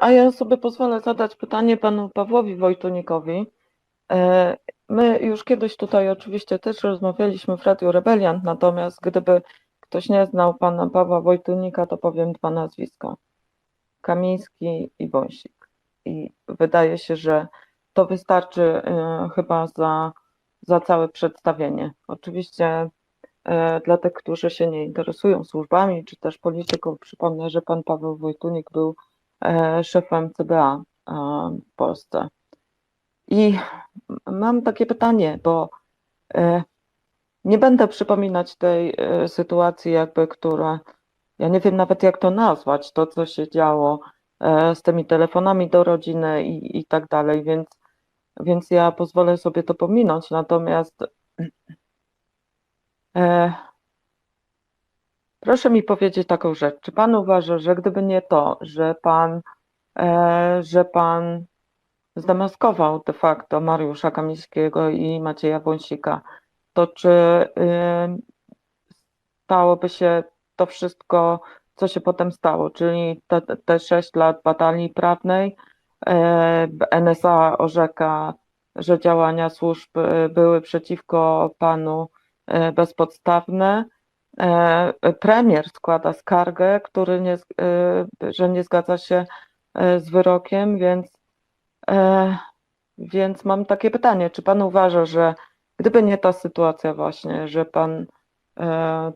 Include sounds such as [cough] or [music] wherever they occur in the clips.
A ja sobie pozwolę zadać pytanie panu Pawłowi Wojtunikowi. E, My już kiedyś tutaj oczywiście też rozmawialiśmy w Radiu Rebeliant, natomiast gdyby ktoś nie znał pana Pawła Wojtunika, to powiem dwa nazwiska. Kamiński i Wąsik. I wydaje się, że to wystarczy e, chyba za, za całe przedstawienie. Oczywiście e, dla tych, którzy się nie interesują służbami czy też polityką, przypomnę, że pan Paweł Wojtunik był szefem CBA e, w Polsce. I mam takie pytanie, bo e, nie będę przypominać tej e, sytuacji, jakby, która, ja nie wiem nawet jak to nazwać, to co się działo e, z tymi telefonami do rodziny i, i tak dalej, więc, więc ja pozwolę sobie to pominąć. Natomiast e, proszę mi powiedzieć taką rzecz. Czy pan uważa, że gdyby nie to, że pan, e, że pan zdemaskował de facto Mariusza Kamińskiego i Macieja Wąsika, to czy y, stałoby się to wszystko, co się potem stało, czyli te, te 6 lat batalii prawnej, e, NSA orzeka, że działania służb e, były przeciwko panu e, bezpodstawne. E, Premier składa skargę, który nie, e, że nie zgadza się e, z wyrokiem, więc Więc mam takie pytanie, czy pan uważa, że gdyby nie ta sytuacja właśnie, że pan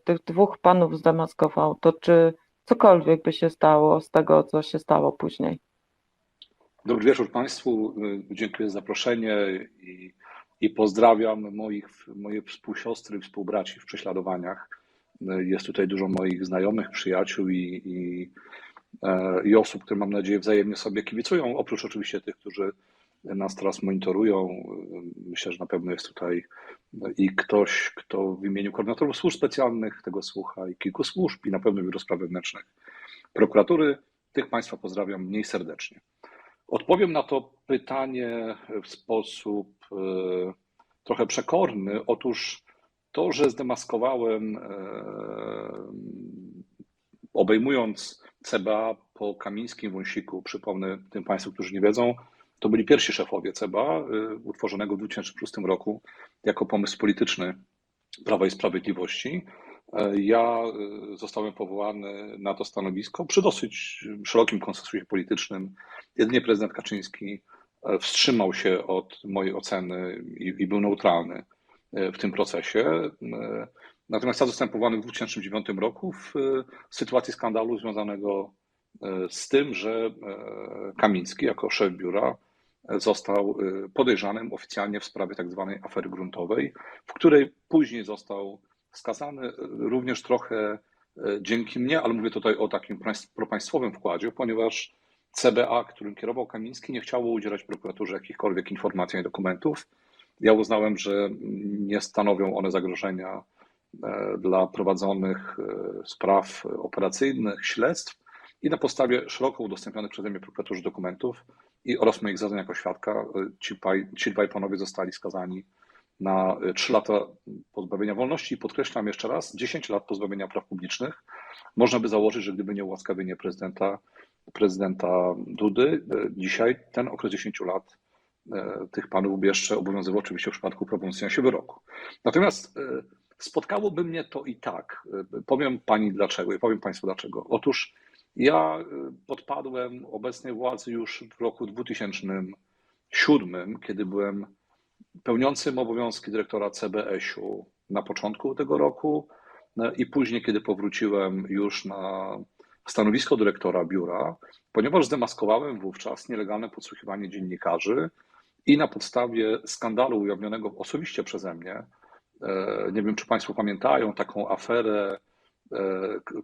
tych dwóch panów zdemaskował, to czy cokolwiek by się stało z tego, co się stało później? Dobry wieczór Państwu. Dziękuję za zaproszenie i, i pozdrawiam moich, moje współsiostry, współbraci w prześladowaniach. Jest tutaj dużo moich znajomych, przyjaciół i, i, e, i osób, które mam nadzieję wzajemnie sobie kibicują, oprócz oczywiście tych, którzy nas teraz monitorują. Myślę, że na pewno jest tutaj i ktoś, kto w imieniu koordynatorów służb specjalnych tego słucha i kilku służb i na pewno Biuro Spraw Wewnętrznych prokuratury. Tych Państwa pozdrawiam mniej serdecznie. Odpowiem na to pytanie w sposób e, trochę przekorny. Otóż to, że zdemaskowałem, e, obejmując CBA po Kamińskim Wąsiku, przypomnę tym Państwu, którzy nie wiedzą, to byli pierwsi szefowie CBA, e, utworzonego w 2006 roku jako pomysł polityczny Prawa i Sprawiedliwości. E, Ja zostałem powołany na to stanowisko przy dosyć szerokim konsensusie politycznym. Jedynie prezydent Kaczyński wstrzymał się od mojej oceny i, i był neutralny w tym procesie. Natomiast ja zostałem powołany w 2009 roku w e, sytuacji skandalu związanego e, z tym, że e, Kamiński jako szef biura został podejrzanym oficjalnie w sprawie tak zwanej afery gruntowej, w której później został skazany również trochę dzięki mnie, ale mówię tutaj o takim państw- propaństwowym wkładzie, ponieważ CBA, którym kierował Kamiński, nie chciało udzielać prokuraturze jakichkolwiek informacji ani dokumentów. Ja uznałem, że nie stanowią one zagrożenia e, dla prowadzonych e, spraw operacyjnych, śledztw i na podstawie szeroko udostępnionych przeze mnie prokuraturze dokumentów i oraz moich zeznań jako świadka, e, ci, paj, ci dwaj panowie zostali skazani na 3 lata pozbawienia wolności i podkreślam jeszcze raz, 10 lat pozbawienia praw publicznych. Można by założyć, że gdyby nie ułaskawienie prezydenta, prezydenta Dudy, dzisiaj ten okres 10 lat tych panów by jeszcze obowiązywał oczywiście w przypadku się wyroku. Natomiast e, spotkałoby mnie to i tak. E, Powiem pani dlaczego i powiem państwu dlaczego. Otóż ja e, podpadłem obecnej władzy już w roku 2007, kiedy byłem pełniącym obowiązki dyrektora CBS-u na początku tego roku no i później, kiedy powróciłem już na stanowisko dyrektora biura, ponieważ zdemaskowałem wówczas nielegalne podsłuchiwanie dziennikarzy i na podstawie skandalu ujawnionego osobiście przeze mnie, e, nie wiem czy Państwo pamiętają taką aferę, e,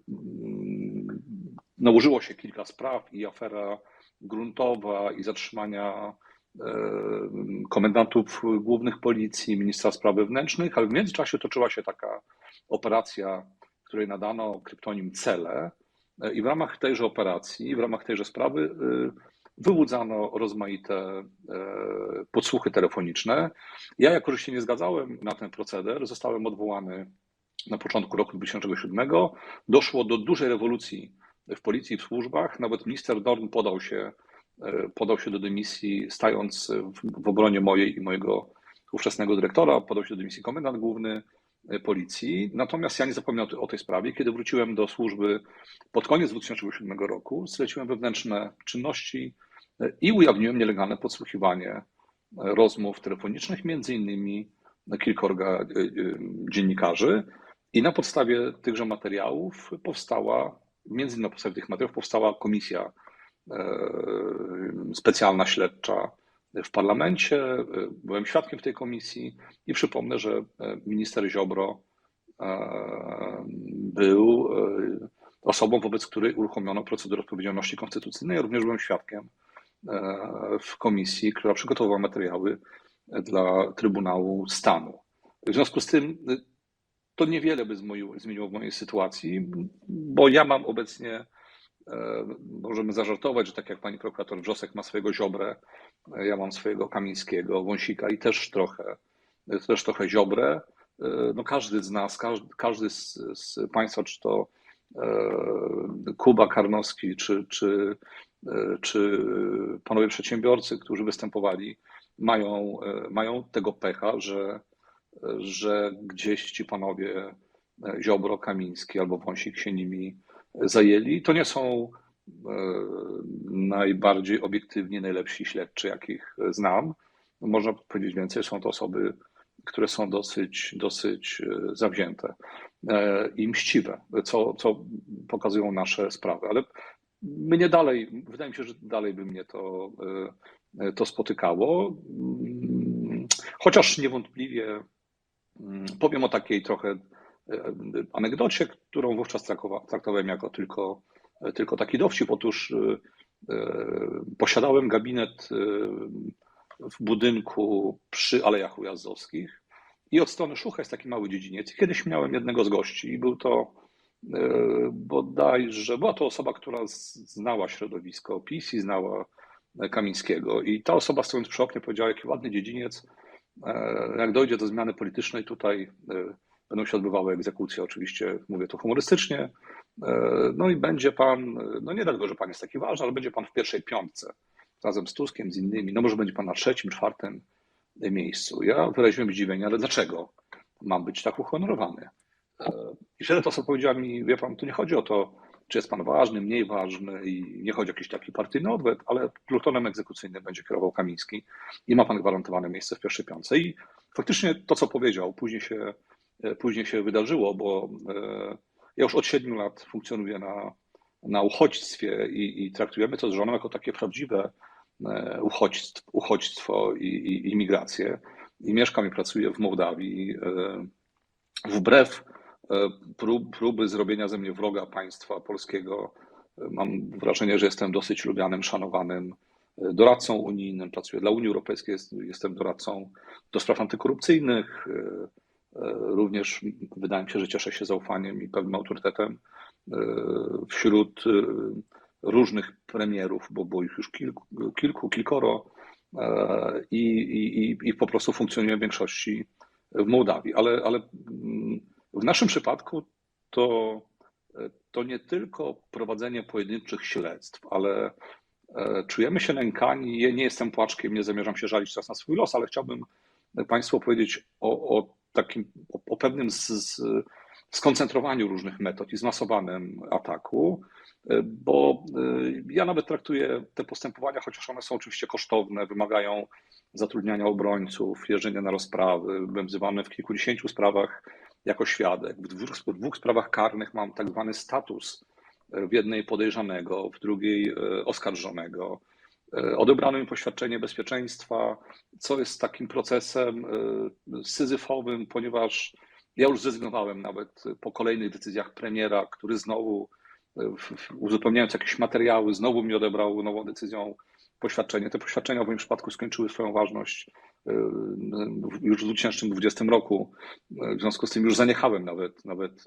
mm, nałożyło się kilka spraw i afera gruntowa i zatrzymania e, komendantów głównych policji, ministra spraw wewnętrznych, ale w międzyczasie toczyła się taka operacja, której nadano kryptonim Cele i w ramach tejże operacji, w ramach tejże sprawy wyłudzano rozmaite e, podsłuchy telefoniczne. Ja, jako że się nie zgadzałem na ten proceder, zostałem odwołany na początku roku 2007. Doszło do dużej rewolucji w policji w służbach. Nawet minister Dorn podał się e, podał się do dymisji, stając w, w obronie mojej i mojego ówczesnego dyrektora, podał się do dymisji komendant główny e, policji. Natomiast ja nie zapomniałem o tej sprawie. Kiedy wróciłem do służby pod koniec 2007 roku, zleciłem wewnętrzne czynności i ujawniłem nielegalne podsłuchiwanie rozmów telefonicznych, między innymi kilkorga dziennikarzy. I na podstawie tychże materiałów powstała, między innymi na podstawie tych materiałów powstała komisja specjalna śledcza w parlamencie. Byłem świadkiem w tej komisji i przypomnę, że minister Ziobro był osobą, wobec której uruchomiono procedurę odpowiedzialności konstytucyjnej. Ja również byłem świadkiem w komisji, która przygotowała materiały dla Trybunału Stanu. W związku z tym to niewiele by zmieniło, w mojej sytuacji, bo ja mam obecnie, możemy zażartować, że tak jak pani prokurator Wrzosek ma swojego Ziobrę, ja mam swojego Kamińskiego, Wąsika i też trochę, też trochę Ziobrę. No każdy z nas, każdy, każdy z, z Państwa, czy to Kuba Karnowski, czy, czy, czy panowie przedsiębiorcy, którzy występowali, mają, mają tego pecha, że, że gdzieś ci panowie Ziobro, Kamiński albo Wąsik się nimi zajęli. To nie są najbardziej obiektywnie najlepsi śledczy, jakich znam. Można powiedzieć więcej, są to osoby, które są dosyć, dosyć zawzięte i mściwe, co, co pokazują nasze sprawy. Ale mnie dalej, wydaje mi się, że dalej by mnie to, to spotykało. Chociaż niewątpliwie powiem o takiej trochę anegdocie, którą wówczas traktowałem jako tylko, tylko taki dowcip. Otóż posiadałem gabinet w budynku przy Alejach Ujazdowskich i od strony Szucha jest taki mały dziedziniec. Kiedyś miałem jednego z gości i był to bodajże, była to osoba, która znała środowisko PiS i znała Kamińskiego. I ta osoba stojąc przy oknie powiedziała, jaki ładny dziedziniec, jak dojdzie do zmiany politycznej tutaj będą się odbywały egzekucje, oczywiście mówię to humorystycznie, no i będzie pan, no nie dlatego, że pan jest taki ważny, ale będzie pan w pierwszej piątce razem z Tuskiem, z innymi, no może będzie pan na trzecim, czwartym miejscu. Ja wyraziłem zdziwienie, ale dlaczego mam być tak uhonorowany? I wtedy to osoba powiedziała mi, wie pan, tu nie chodzi o to, czy jest pan ważny, mniej ważny i nie chodzi o jakiś taki partyjny odwet, ale plutonem egzekucyjnym będzie kierował Kamiński i ma pan gwarantowane miejsce w pierwszej piątce. I faktycznie to, co powiedział, później się, później się wydarzyło, bo ja już od siedmiu lat funkcjonuję na, na uchodźstwie i, i traktujemy to z żoną jako takie prawdziwe uchodźstwo, uchodźstwo i, i imigrację. I mieszkam i pracuję w Mołdawii wbrew prób, próby zrobienia ze mnie wroga państwa polskiego. Mam wrażenie, że jestem dosyć lubianym, szanowanym doradcą unijnym. Pracuję dla Unii Europejskiej, jestem doradcą do spraw antykorupcyjnych. Również wydaje mi się, że cieszę się zaufaniem i pewnym autorytetem wśród różnych premierów, bo było ich już kilku, kilku kilkoro i, i, i po prostu funkcjonuję w większości w Mołdawii. Ale, ale w naszym przypadku to, to nie tylko prowadzenie pojedynczych śledztw, ale czujemy się nękani. Ja nie jestem płaczkiem, nie zamierzam się żalić teraz na swój los, ale chciałbym Państwu powiedzieć o, o takim, o, o pewnym z, z, skoncentrowaniu różnych metod i zmasowanym ataku, bo ja nawet traktuję te postępowania, chociaż one są oczywiście kosztowne, wymagają zatrudniania obrońców, jeżdżenia na rozprawy. Byłem wzywany w kilkudziesięciu sprawach jako świadek. W dwóch, w dwóch sprawach karnych mam tak zwany status w jednej podejrzanego, w drugiej oskarżonego. Odebrano mi poświadczenie bezpieczeństwa, co jest takim procesem syzyfowym, ponieważ ja już zrezygnowałem nawet po kolejnych decyzjach premiera, który znowu, uzupełniając jakieś materiały, znowu mi odebrał nową decyzją poświadczenie. Te poświadczenia w moim przypadku skończyły swoją ważność już w 2020 roku. W związku z tym już zaniechałem nawet, nawet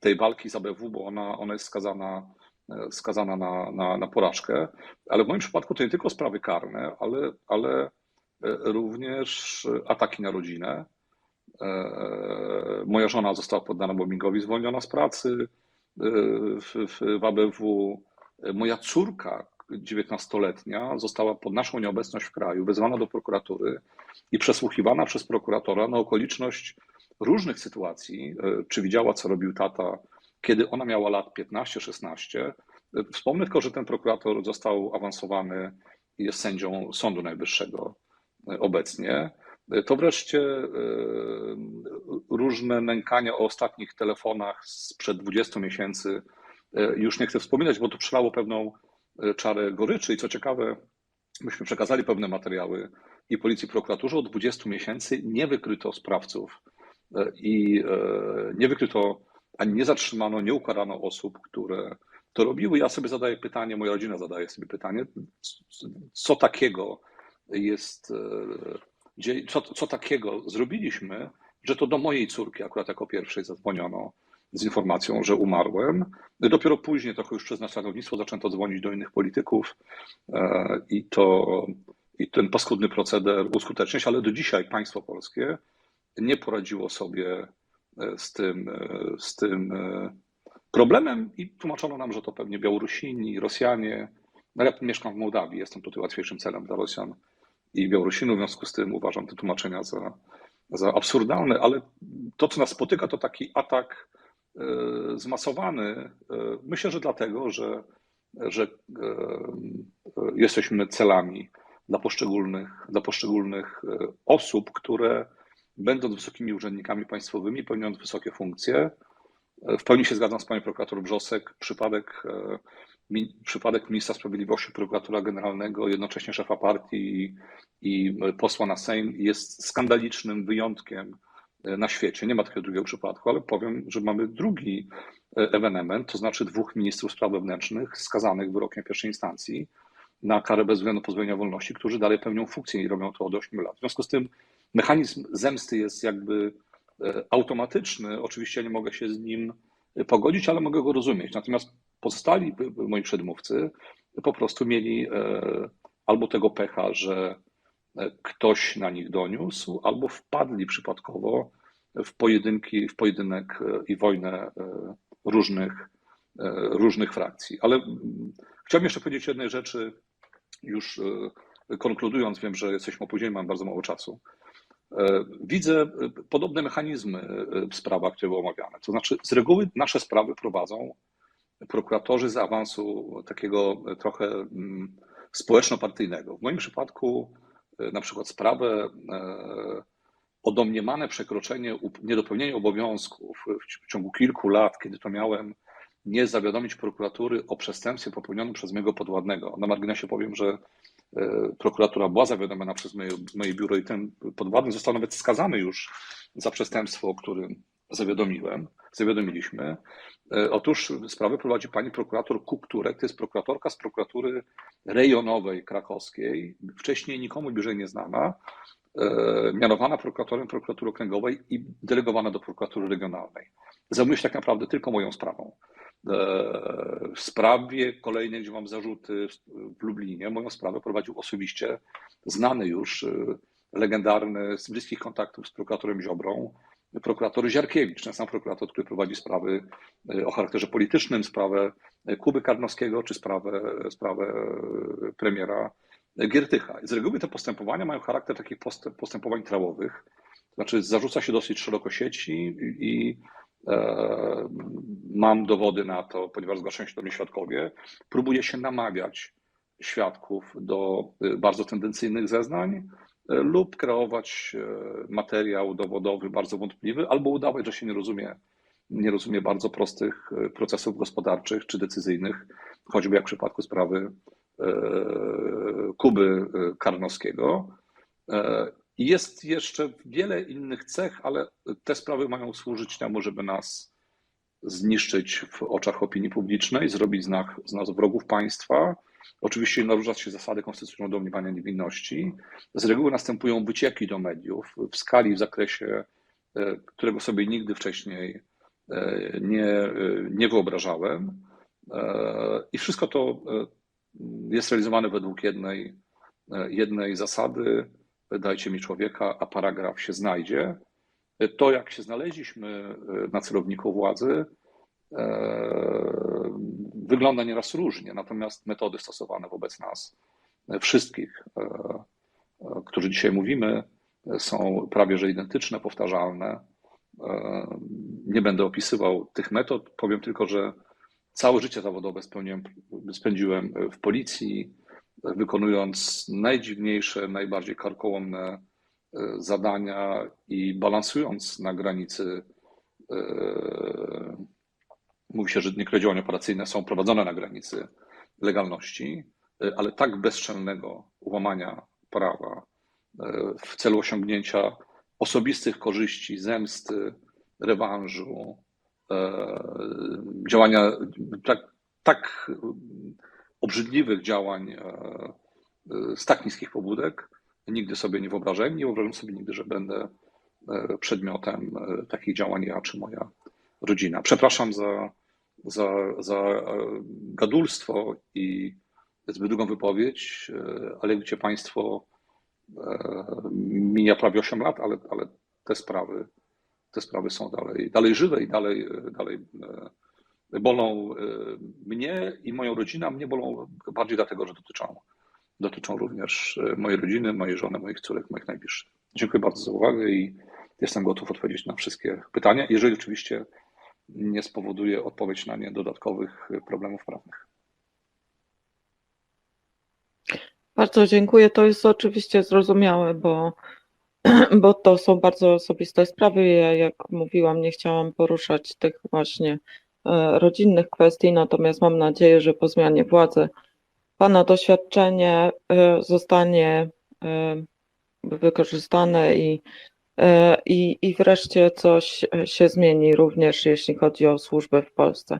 tej walki z ABW, bo ona, ona jest skazana, skazana na, na, na porażkę. Ale w moim przypadku to nie tylko sprawy karne, ale, ale również ataki na rodzinę. Moja żona została poddana mobbingowi, zwolniona z pracy w, w, w ABW. Moja córka, 19-letnia została pod naszą nieobecność w kraju wezwana do prokuratury i przesłuchiwana przez prokuratora na okoliczność różnych sytuacji, e, czy widziała, co robił tata, kiedy ona miała lat 15-16. Wspomnę tylko, że ten prokurator został awansowany i jest sędzią Sądu Najwyższego e, obecnie. To wreszcie e, różne nękania o ostatnich telefonach sprzed 20 miesięcy. E, Już nie chcę wspominać, bo to przelało pewną e, czarę goryczy. I co ciekawe, myśmy przekazali pewne materiały i policji, i prokuraturze. Od 20 miesięcy nie wykryto sprawców e, i e, nie wykryto ani nie zatrzymano, nie ukarano osób, które to robiły. Ja sobie zadaję pytanie, moja rodzina zadaje sobie pytanie, co takiego jest, e, co, co takiego zrobiliśmy, że to do mojej córki akurat jako pierwszej zadzwoniono z informacją, że umarłem. Dopiero później, trochę już przez naśladownictwo, zaczęto dzwonić do innych polityków e, i to i ten paskudny proceder uskutecznić, ale do dzisiaj państwo polskie nie poradziło sobie e, z tym, e, z tym problemem i tłumaczono nam, że to pewnie Białorusini, Rosjanie. No ja mieszkam w Mołdawii, jestem tutaj łatwiejszym celem dla Rosjan i Białorusinów, w związku z tym uważam te tłumaczenia za, za absurdalne, ale to, co nas spotyka, to taki atak zmasowany. E, Myślę, że dlatego, że, że e, e, jesteśmy celami dla poszczególnych, dla poszczególnych e, osób, które będąc wysokimi urzędnikami państwowymi, pełniąc wysokie funkcje, e, w pełni się zgadzam z panią prokurator Brzosek, przypadek, e, przypadek ministra sprawiedliwości, prokuratora generalnego, jednocześnie szefa partii i, i posła na Sejm jest skandalicznym wyjątkiem e, na świecie. Nie ma takiego drugiego przypadku, ale powiem, że mamy drugi e, ewenement, to znaczy dwóch ministrów spraw wewnętrznych skazanych wyrokiem pierwszej instancji na karę bezwzględną pozbawienia wolności, którzy dalej pełnią funkcję i robią to od 8 lat. W związku z tym mechanizm zemsty jest jakby e, automatyczny. Oczywiście nie mogę się z nim pogodzić, ale mogę go rozumieć. Natomiast pozostali moi przedmówcy po prostu mieli e, albo tego pecha, że e, ktoś na nich doniósł, albo wpadli przypadkowo w pojedynki, w pojedynek e, i wojnę e, różnych, e, różnych frakcji. Ale mm, chciałbym jeszcze powiedzieć jednej rzeczy, już konkludując, wiem, że jesteśmy opóźnieni, mam bardzo mało czasu. Widzę podobne mechanizmy w sprawach, które były omawiane. To znaczy, z reguły nasze sprawy prowadzą prokuratorzy z awansu takiego trochę mm, społeczno-partyjnego. W moim przypadku na przykład sprawę e, o domniemane przekroczenie, niedopełnienie obowiązków w w ciągu kilku lat, kiedy to miałem nie zawiadomić prokuratury o przestępstwie popełnionym przez mojego podwładnego. Na marginesie powiem, że e, prokuratura była zawiadomiona przez moje, moje biuro i ten podwładny został nawet skazany już za przestępstwo, o którym zawiadomiłem, zawiadomiliśmy. E, Otóż sprawę prowadzi pani prokurator Kupturek, to jest prokuratorka z prokuratury rejonowej krakowskiej, wcześniej nikomu bliżej nieznana, e, mianowana prokuratorem prokuratury okręgowej i delegowana do prokuratury regionalnej. Zajmuje się tak naprawdę tylko moją sprawą. E, W sprawie kolejnej, gdzie mam zarzuty w Lublinie, moją sprawę prowadził osobiście znany już, legendarny, z bliskich kontaktów z prokuratorem Ziobrą, prokurator Ziarkiewicz, ten sam prokurator, który prowadzi sprawy e, o charakterze politycznym, sprawę Kuby Karnowskiego czy sprawę, sprawę e, premiera Giertycha. Z reguły te postępowania mają charakter takich postęp, postępowań trałowych, znaczy zarzuca się dosyć szeroko sieci i e, mam dowody na to, ponieważ zgłaszają się do mnie świadkowie, próbuje się namawiać świadków do e, bardzo tendencyjnych zeznań e, lub kreować e, materiał dowodowy bardzo wątpliwy, albo udawać, że się nie rozumie, nie rozumie bardzo prostych e, procesów gospodarczych czy decyzyjnych, choćby jak w przypadku sprawy e, Kuby Karnowskiego. Jest jeszcze wiele innych cech, ale te sprawy mają służyć temu, żeby nas zniszczyć w oczach opinii publicznej, zrobić z nas, z nas wrogów państwa. Oczywiście naruszać się zasady konstytucyjnego domniemania niewinności. Z reguły następują wycieki do mediów w skali, w zakresie, e, którego sobie nigdy wcześniej e, nie, e, nie wyobrażałem. I wszystko to jest realizowane według jednej, jednej zasady, dajcie mi człowieka, a paragraf się znajdzie. To, jak się znaleźliśmy na celowniku władzy, e, wygląda nieraz różnie, natomiast metody stosowane wobec nas, e, wszystkich, e, e, którzy dzisiaj mówimy, e, są prawie że identyczne, powtarzalne. E, Nie będę opisywał tych metod, powiem tylko, że całe życie zawodowe spędziłem w policji, wykonując najdziwniejsze, najbardziej karkołomne e, zadania i balansując na granicy. e, Mówi się, że niektóre działania operacyjne są prowadzone na granicy legalności, e, ale tak bezczelnego łamania prawa e, w celu osiągnięcia osobistych korzyści, zemsty, rewanżu, e, działania tak, tak obrzydliwych działań e, e, z tak niskich pobudek nigdy sobie nie wyobrażałem. Nie wyobrażam sobie nigdy, że będę e, przedmiotem e, takich działań ja czy moja rodzina. Przepraszam za, za, za e, gadulstwo i zbyt długą wypowiedź, ale widzicie Państwo, mija prawie 8 lat, ale, ale te sprawy, te sprawy są dalej, dalej żywe i dalej, dalej bolą mnie i moją rodzinę, a mnie bolą bardziej dlatego, że dotyczą, dotyczą również e, mojej rodziny, mojej żony, moich córek, moich najbliższych. Dziękuję bardzo za uwagę i jestem gotów odpowiedzieć na wszystkie pytania, jeżeli oczywiście nie spowoduje odpowiedź na nie dodatkowych problemów prawnych. Bardzo dziękuję. To jest oczywiście zrozumiałe, bo, [clears throat] bo to są bardzo osobiste sprawy. Ja, jak mówiłam, nie chciałam poruszać tych właśnie e, rodzinnych kwestii, natomiast mam nadzieję, że po zmianie władzy Pana doświadczenie e, zostanie e, wykorzystane i, e, i, i wreszcie coś się zmieni również, jeśli chodzi o służbę w Polsce.